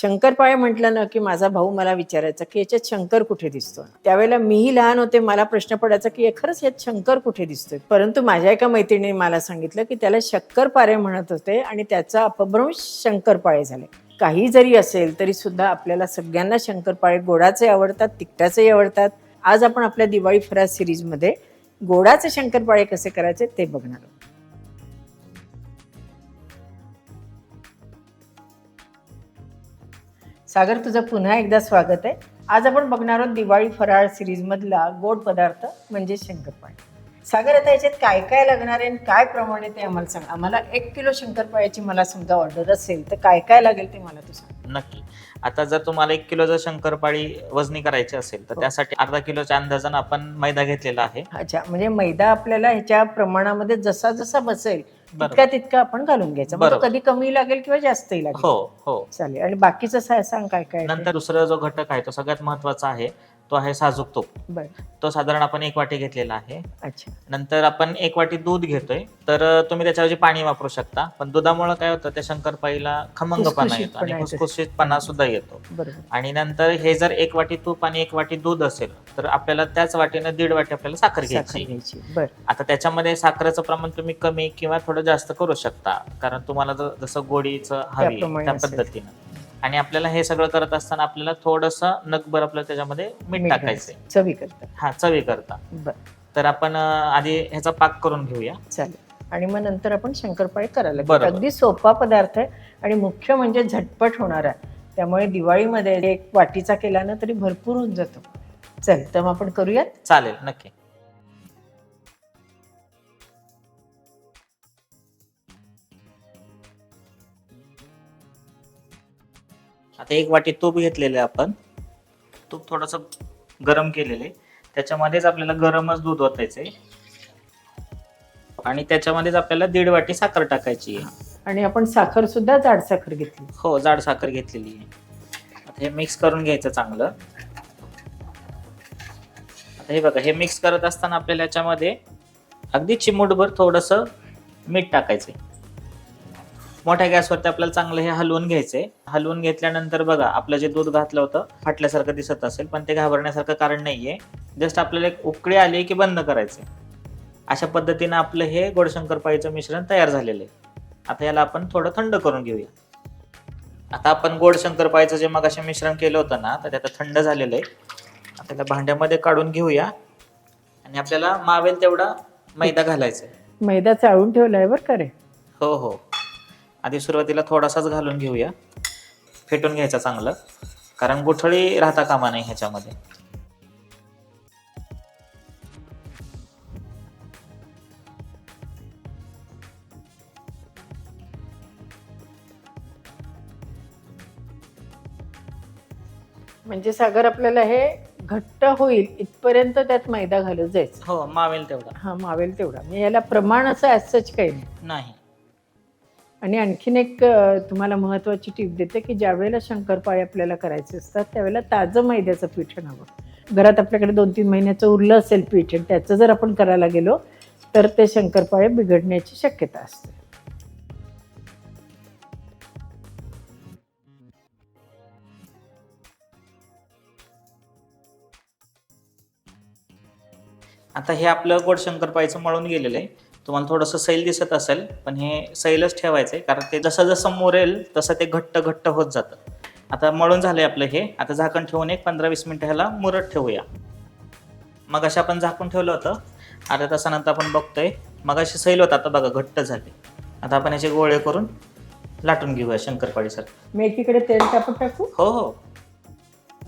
शंकरपाळे म्हटलं ना की माझा भाऊ मला विचारायचा की याच्यात शंकर कुठे दिसतो त्यावेळेला मीही लहान होते मला प्रश्न पडायचा की खरंच यात शंकर कुठे दिसतोय? परंतु माझ्या एका मैत्रिणीने मला सांगितलं की त्याला शक्करपारे म्हणत होते आणि त्याचा अपभ्रंश शंकरपाळे झाले. काही जरी असेल तरी सुद्धा आपल्याला सगळ्यांना शंकरपाळे गोडाचे आवडतात तिकट्याचेही आवडतात. आज आपण आपल्या दिवाळी फराज सिरीजमध्ये गोडाचे शंकरपाळे कसे करायचे ते बघणार आहोत. सागर तुझं पुन्हा एकदा स्वागत आहे. आज आपण बघणार आहोत दिवाळी फराळ सिरीज मधला गोड पदार्थ म्हणजे शंकरपाळे. सागर आता याच्यात काय काय लागणार आहे आणि काय प्रमाण ते आम्हाला सांग. आम्हाला एक किलो शंकरपाळ्याची मला समजा ऑर्डर असेल तर काय काय लागेल ते मला तू सांग. नक्की. आता जर तुम्हाला एक किलो जर शंकरपाळी वजनी करायची असेल तर हो. त्यासाठी अर्धा किलोच्या अंदाजानं आपण मैदा घेतलेला आहे. अच्छा म्हणजे मैदा आपल्याला ह्याच्या प्रमाणामध्ये जसा जसा बसेल तितका तितका आपण घालून घ्यायचा. मग बरोबर. कधी कमी लागेल किंवा जास्तही लागेल. हो हो. चालेल. आणि बाकीचं सा- सांग काय काय आहे ते. नंतर दुसरा जो घटक आहे तो सगळ्यात महत्त्वाचा आहे. तो आहे साजूक तूप बरं. तो साधारण आपण एक वाटी घेतलेला आहे. अच्छा. नंतर आपण एक वाटी दूध घेतोय. तर तुम्ही त्याच्याऐवजी पाणी वापरू शकता. पण दुधामुळे काय होतं त्या शंकरपाळीला खमंगपणा येतो आणि खुसखुशीतपणा येतो. खुसखुशीतपणा सुद्धा येतो. बरोबर. आणि नंतर हे जर एक वाटी तूप आणि एक वाटी दूध असेल तर आपल्याला त्याच वाटीनं दीड वाटी आपल्याला साखर साखर घ्यायची. घ्यायची. बरं. आता त्याच्यामध्ये साखरेचं प्रमाण तुम्ही कमी किंवा थोडं जास्त करू शकता. कारण तुम्हाला जर- जसं गोडीचं हवी त्याप्रमाणे त्या असेल. पद्धतीनं. आणि आपल्याला हे सगळं करत असताना आपल्याला थोडस नकभर आपल्याला त्याच्यामध्ये मीठ टाकायचंय. चवी करतात हा चवी करता. बरं. तर आपण आधी ह्याचा पाक करून घेऊया. चालेल. आणि मग नंतर आपण शंकरपाळे करायला घेऊ. बरोबर. अगदी सोपा पदार्थ आहे आणि मुख्य म्हणजे झटपट होणार आहे. त्यामुळे दिवाळीमध्ये एक वाटीचा केला ना तरी भरपूर होऊन जातो. चल तर मग आपण करूयात? चालेल नक्की. आता एक वाटी तूप घेतलेलं आहे आपण. तूप थोडस गरम केलेलं आहे. त्याच्यामध्येच आपल्याला गरमच दूध ओतायचंय. आणि त्याच्यामध्येच आपल्याला दीड वाटी साखर टाकायची आहे. आणि आपण साखर सुद्धा जाड साखर घेतली. हो जाड साखर घेतलेली आहे. आता हे मिक्स करून घ्यायचं चांगलं. आता हे बघा हे मिक्स करत असताना आपल्याला याच्यामध्ये अगदी चिमूटभर थोडस मीठ टाकायचंय. मोठ्या गॅसवरती आपल्याला चांगलं हे हलवून घ्यायचंय. हलवून घेतल्यानंतर बघा आपलं जे दूध घातलं होतं फाटल्यासारखं दिसत असेल पण ते घाबरण्यासारखं कारण नाहीये. जस्ट आपल्याला एक उकळी आली की बंद करायचंय. अशा पद्धतीनं आपलं हे गोडशंकरपाळीचं मिश्रण तयार झालेलं आहे. आता याला आपण थोडं थंड करून घेऊया. आता आपण गोड शंकरपाळीचं जे मग मिश्रण केलं होतं ना तर ते आता थंड झालेलं आहे. आता त्याला भांड्यामध्ये काढून घेऊया. आणि आपल्याला मावेल तेवढा मैदा घालायचा मैदा चाळून ठेवलाय बरं का रे? हो हो. आधी सुरुवातीला थोडासाच घालून घेऊया. फेटून घ्यायचा चांगलं. कारण गुठळी राहता कामा नाही ह्याच्यामध्ये. म्हणजे सागर आपल्याला हे घट्ट होईल इथपर्यंत त्यात मैदा घालत जायचं. हो मावेल तेवढा. हा मावेल तेवढा. म्हणजे याला प्रमाण असं ॲज काही नाही. आणि आणखीन एक तुम्हाला महत्वाची टीप देते की ज्यावेळेला शंकरपाळे आपल्याला करायचे असतात त्यावेळेला ताजं मैद्याचं पीठ हवं घरात आपल्याकडे दोन तीन महिन्याचं उरलं असेल पीठ आणि त्याचं जर आपण करायला गेलो तर ते शंकरपाळे बिघडण्याची शक्यता असते. आता हे आपलं गोड शंकरपाळीचं मळून गेलेलं आहे. तुम्हाला थोडंसं सैल दिसत असेल पण हे सैलच ठेवायचं आहे कारण ते जसं जसं मोरेल तसं ते घट्ट घट्ट होत जातं. आता मळून झालंय आपलं हे. आता झाकण ठेवून एक पंधरा वीस मिनिटं ह्याला मुरत ठेवूया. मग अशा आपण झाकून ठेवलं होतं. अर्ध्या तासानंतर आपण बघतोय. मग अशी सैल होतं आता बघा घट्ट झाले. आता आपण याचे गोळे करून लाटून घेऊया शंकरपाळीसारखं मी एकीकडे तेल टाकून टाकू? हो हो.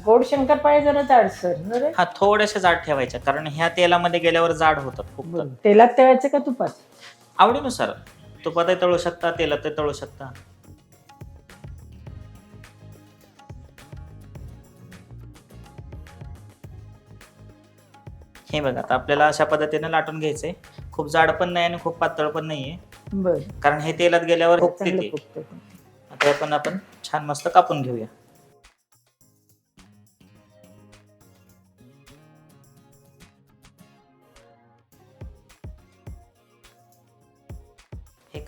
गोड शंकरपाळे जरा जाडसर ना रे हा थोड्याशा जाड ठेवायच्या कारण ह्या तेलामध्ये गेल्यावर जाड होतात खूप बरं. तेलात तळायचं का तुपात? आवडीनुसार. तुपातही तळू शकता तेलातही तळू शकता. हे बघा आता आपल्याला अशा पद्धतीने लाटून घ्यायचंय. खूप जाड पण नाही आणि खूप पातळ पण नाहीये. बरं. कारण हे तेलात गेल्यावर चांगलं ते. फुगतं. आता हे पण आपण छान मस्त कापून घेऊया.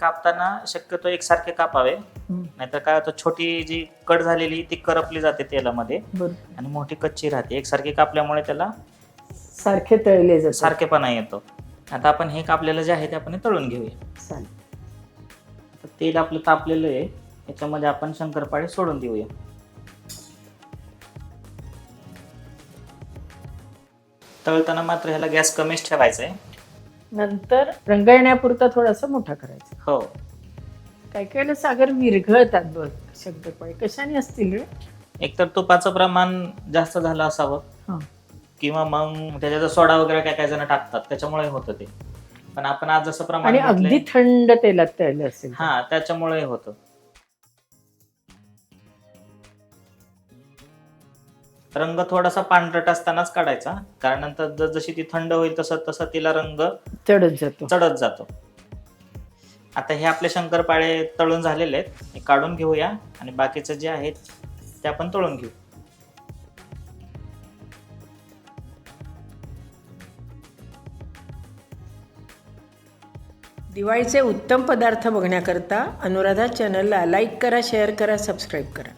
कापताना शक्यतो एकसारखे कापावे. नाहीतर काय होतं छोटी जी कट झालेली ती करपली जाते तेलामध्ये आणि मोठी कच्ची राहते. एकसारखी कापल्यामुळे त्याला सारखे तळले जातात. सारखेपणा येतो. आता आपण हे कापलेलं जे आहे ते आपण तळून घेऊया. तेल आपलं तापलेलं आहे. याच्यामध्ये आपण शंकरपाळे सोडून देऊया. तळताना मात्र ह्याला गॅस कमीच ठेवायचा आहे. नंतर रंगळण्यापुरता थोडासा मोठा करायचा. हो. काही काही वेळेला सागर विरघळतात बघ शंकरपाळे कशाने असतील रे? एकतर तुपाचं प्रमाण जास्त झालं असावं. हा. किंवा मग त्याच्यात सोडा वगैरे काय काय जण टाकतात त्याच्यामुळे होतं ते. पण आपण आज जसं प्रमाण आणि अगदी थंड तेलात तळलं असेल. हा त्याच्यामुळे होतं. रंग थोडासा पांढरट असतानाच काढायचा. कारण नंतर जसजशी ती थंड होईल तसं तसं तिला रंग चढत जातो. चढत जातो. आता हे आपले शंकरपाळे तळून झालेले आहेत. हे काढून घेऊया. आणि बाकीचं जे आहेत ते आपण तळून घेऊ. दिवाळीचे उत्तम पदार्थ बघण्याकरता अनुराधा चॅनलला लाईक करा शेअर करा सबस्क्राईब करा.